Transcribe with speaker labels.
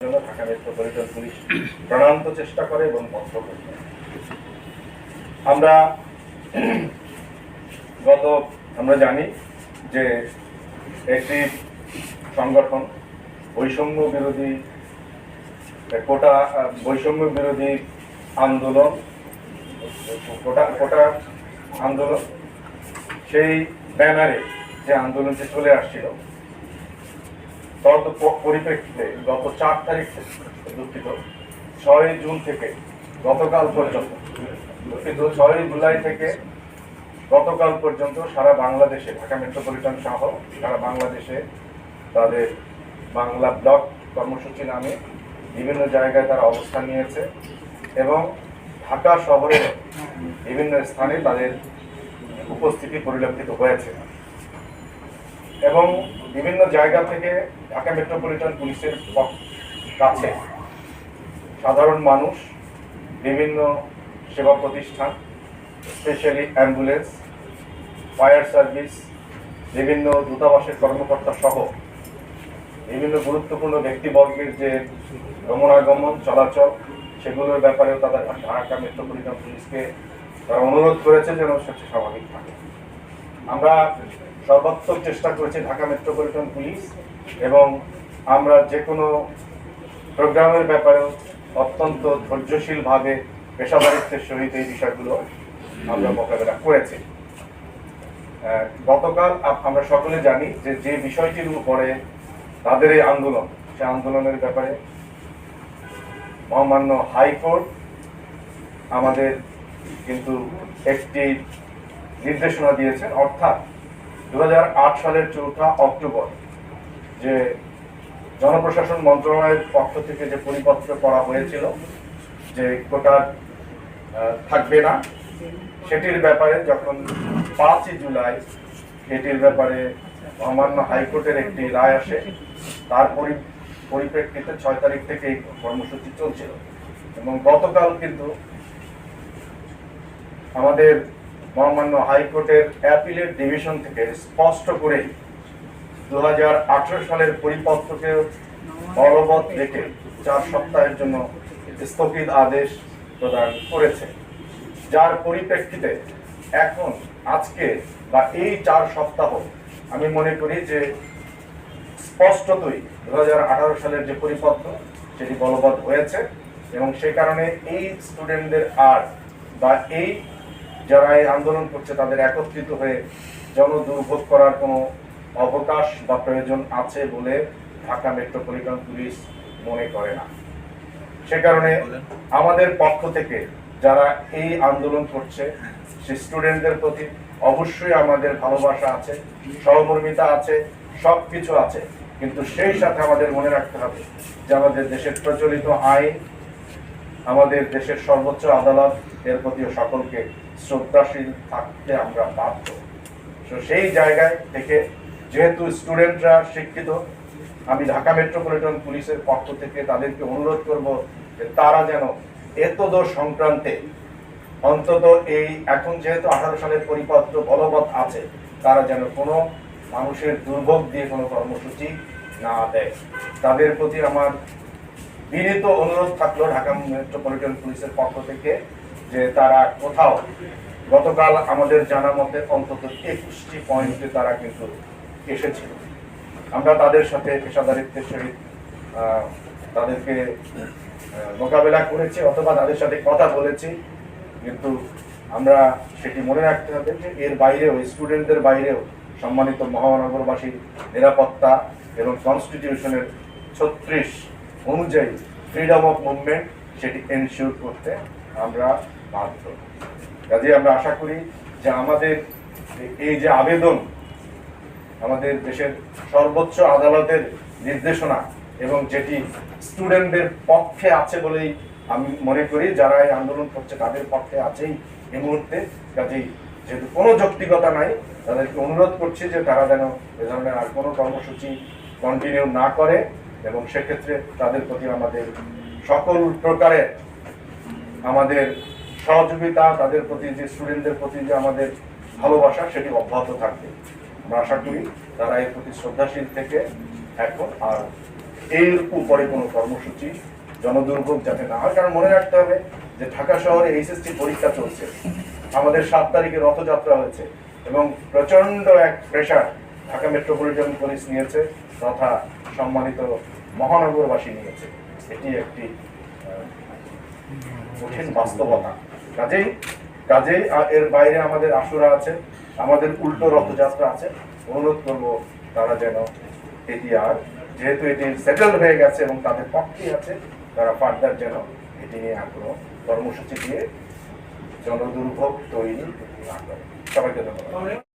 Speaker 1: জন্য প্রাণান্ত চেষ্টা করে এবং বন্ধ আমরা গত, আমরা জানি যে একটি সংগঠন বৈষম্য বিরোধী কোটা, বৈষম্য বিরোধী আন্দোলন, কোটা কোটা আন্দোলন, সেই ব্যানারে যে আন্দোলনটি চলে আসছিল তদ পরিপ্রেক্ষিতে গত চার তারিখ দুঃখিত ছয় জুন থেকে গতকাল পর্যন্ত, দুঃখিত ছয় জুলাই থেকে গতকাল পর্যন্ত সারা বাংলাদেশে, ঢাকা মেট্রোপলিটন সহ সারা বাংলাদেশে তাদের বাংলা ব্লক কর্মসূচি নামে বিভিন্ন জায়গায় তারা অবস্থান নিয়েছে এবং ঢাকা শহরে বিভিন্ন স্থানে তাদের উপস্থিতি পরিলক্ষিত হয়েছে। এবং বিভিন্ন জায়গা থেকে ঢাকা মেট্রোপলিটন পুলিশের কাছে সাধারণ মানুষ, বিভিন্ন সেবা প্রতিষ্ঠান, স্পেশালি অ্যাম্বুলেন্স, ফায়ার সার্ভিস, বিভিন্ন দূতাবাসের কর্মকর্তা সহ বিভিন্ন গুরুত্বপূর্ণ ব্যক্তিবর্গের যে গমনাগমন, চলাচল, সেগুলোর ব্যাপারেও তাদের ঢাকা মেট্রোপলিটন পুলিশকে তারা অনুরোধ করেছে যেন সেটা স্বাভাবিক থাকে। আমরা সর্বাত্মক চেষ্টা করেছে ঢাকা মেট্রোপলিটন পুলিশ এবং আমরা যে কোনো প্রোগ্রামের ব্যাপারেও অত্যন্ত ধৈর্যশীলভাবে পেশাদারিত্বের সহিত এই বিষয়গুলো আমরা মোকাবেলা করেছি। গতকাল আমরা সকলে জানি যে যে বিষয়টির উপরে তাদের এই আন্দোলন, সে আন্দোলনের ব্যাপারে মহামান্য হাইকোর্ট আমাদের কিন্তু একটি নির্দেশনা দিয়েছেন, অর্থাৎ দু হাজার আট সালের চৌঠা অক্টোবর, যে জনপ্রশাসন মন্ত্রণালয়ের পক্ষ থেকে যে পরিপত্র করা হয়েছিল যে কোটা থাকবে না, সেটির ব্যাপারে যখন পাঁচই জুলাই এটির ব্যাপারে মহামান্য হাইকোর্টের একটি রায় আসে, তার পরি- পরিপ্রেক্ষিতে ছয় তারিখ থেকে কর্মসূচি চলছিল। এবং গতকাল কিন্তু আমাদের মহামান্য হাইকোর্টের অ্যাপিলের ডিভিশন থেকে স্পষ্ট করেই দু সালের পরিপত্রকে বলবৎ রেখে চার সপ্তাহের জন্য স্থগিত আদেশ প্রদান করেছে। যার পরিপ্রেক্ষিতে এখন, আজকে বা এই চার সপ্তাহ, আমি মনে করি যে স্পষ্টতই দু হাজার আঠারো সালের যে পরিপত্র সেটি বলবৎ হয়েছে এবং সেই কারণে এই স্টুডেন্টদের আর বা এই যারা এই আন্দোলন করছে তাদের একত্রিত হয়ে জন দুর্ভোগ করার কোনো অবকাশ বা প্রয়োজন আছে বলে ঢাকা মেট্রোপলিটন পুলিশ মনে করে না। সে কারণে আমাদের পক্ষ থেকে যারা এই আন্দোলন করছে সে স্টুডেন্টদের প্রতি অবশ্যই আমাদের ভালোবাসা আছে সহমর্মিতা আছে সব কিছু আছে। কিন্তু সেই সাথে আমাদের মনে রাখতে হবে যে আমাদের দেশের প্রচলিত আইন আমাদের দেশের সর্বোচ্চ আদালত, এর প্রতিও সকলকে শ্রদ্ধাশীল থাকতে আমরা বাধ্য। তো সেই জায়গায় থেকে যেহেতু স্টুডেন্টরা শিক্ষিত, আমি ঢাকা মেট্রোপলিটন পুলিশের পক্ষ থেকে তাদেরকে অনুরোধ করব যে তারা যেন এতদ সংক্রান্তে অন্তত এই এখন যেহেতু আঠারো সালের পরিপত্র বলবৎ আছে, তারা যেন কোনো মানুষের দুর্ভোগ দিয়ে কোনো কর্মসূচি না দেয়। তাদের প্রতি আমার বিনীত অনুরোধ থাকল ঢাকা মেট্রোপলিটন পুলিশের পক্ষ থেকে যে তারা কোথাও গতকাল আমাদের জানা মতে অন্তত একুশটি পয়েন্টে তারা কিন্তু এসেছিল। আমরা তাদের সাথে পেশাদারিত্বের সহিত তাদেরকে মোকাবেলা করেছি অথবা তাদের সাথে কথা বলেছি। কিন্তু আমরা সেটি মনে রাখতে হবে যে এর বাইরেও, স্টুডেন্টদের বাইরেও সম্মানিত মহানগরবাসীর নিরাপত্তা এবং কনস্টিটিউশনের ছত্রিশ অনুযায়ী ফ্রিডম অফ মুভমেন্ট সেটি এনশিওর করতে আমরা বাধ্য। কাজে আমরা আশা করি যে আমাদের এই যে আবেদন, আমাদের দেশের সর্বোচ্চ আদালতের নির্দেশনা এবং যেটি স্টুডেন্টদের পক্ষে আছে বলেই আমি মনে করি, যারা এই আন্দোলন করছে তাদের পক্ষে আছেই এই মুহূর্তে। কাজেই যেহেতু কোনো যৌক্তিকতা নাই, তাদেরকে অনুরোধ করছি যে তারা যেন এ ধরনের আর কোনো কর্মসূচি কন্টিনিউ না করে। এবং সেক্ষেত্রে তাদের প্রতি আমাদের সকল প্রকারের আমাদের সহযোগিতা, তাদের প্রতি যে স্টুডেন্টদের প্রতি যে আমাদের ভালোবাসা, সেটি অব্যাহত থাকবে। আমরা আশা করি তারা এর প্রতি শ্রদ্ধাশীল থেকে এখন আর এর উপরে কোনো কর্মসূচি জনদুর্ভোগ যাতে না হয়, কারণ মনে রাখতে হবে যে ঢাকা শহরে এইচএসসি পরীক্ষা চলছে। আমাদের সাত তারিখে রথযাত্রা হয়েছে এবং প্রচণ্ড এক প্রেশার ঢাকা মেট্রোপলিটন পুলিশ নিয়েছে তথা সম্মানিত মহানগরবাসী নিয়েছে। এটি একটি কঠিন বাস্তবতা। কাজেই কাজেই এর বাইরে আমাদের আশুরা আছে, আমাদের উল্টো রথযাত্রা আছে। অনুরোধ করব তারা যেন এটি আর, যেহেতু এটি সেটেল হয়ে গেছে এবং তাদের পক্ষে আছে, তারা ফার্দার যেন এটি নিয়ে আগ্রহ কর্মসূচি দিয়ে জনদুর্ভোগ তৈরি না করে। সবাইকে ধন্যবাদ।